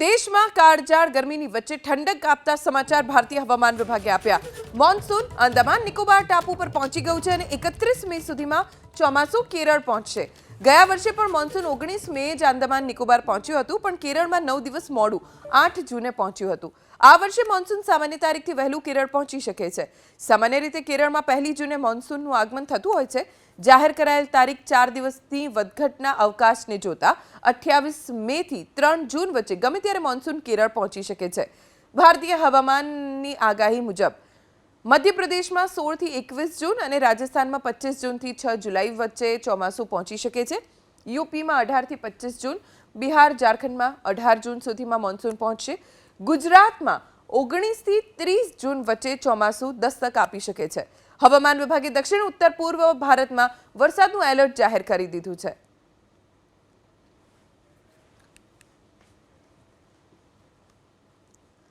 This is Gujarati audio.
દેશમાં કાળજાળ ગરમીની વચ્ચે ઠંડક આપતા સમાચાર ભારતીય હવામાન વિભાગે આપ્યા. મોન્સૂન અંદમાન નિકોબાર ટાપુ પર પહોંચી ગયું છે અને એકત્રીસ મે સુધીમાં ચોમાસું કેરળ પહોંચશે. ગયા વર્ષે પણ મોન્સૂન ઓગણીસ મે જ આંદામાન નિકોબાર પહોંચ્યું હતું, પણ કેરળમાં નવ દિવસ મોડું, આઠ જૂને પહોંચ્યું હતું. આ વર્ષે મોન્સૂન સામાન્ય તારીખથી વહેલું કેરળ પહોંચી શકે છે. સામાન્ય રીતે કેરળમાં પહેલી જૂને મોન્સૂનનું આગમન થતું હોય છે. જાહેર કરાયેલ તારીખ ચાર દિવસની વધઘટના અવકાશને જોતા અઠ્યાવીસ મે થી ત્રણ જૂન વચ્ચે ગમે ત્યારે મોન્સૂન કેરળ પહોંચી શકે છે. ભારતીય હવામાનની આગાહી મુજબ મધ્યપ્રદેશમાં સોળથી એકવીસ જૂન અને રાજસ્થાનમાં પચીસ જૂનથી છ જુલાઈ વચ્ચે ચોમાસું પહોંચી શકે છે. યુપીમાં અઢારથી પચીસ જૂન, બિહાર, ઝારખંડમાં અઢાર જૂન સુધીમાં મોન્સૂન પહોંચશે. ગુજરાતમાં ઓગણીસથી ત્રીસ જૂન વચ્ચે ચોમાસું દસ્તક આપી શકે છે. હવામાન વિભાગે દક્ષિણ ઉત્તર પૂર્વ ભારતમાં વરસાદનું એલર્ટ જાહેર કરી દીધું છે.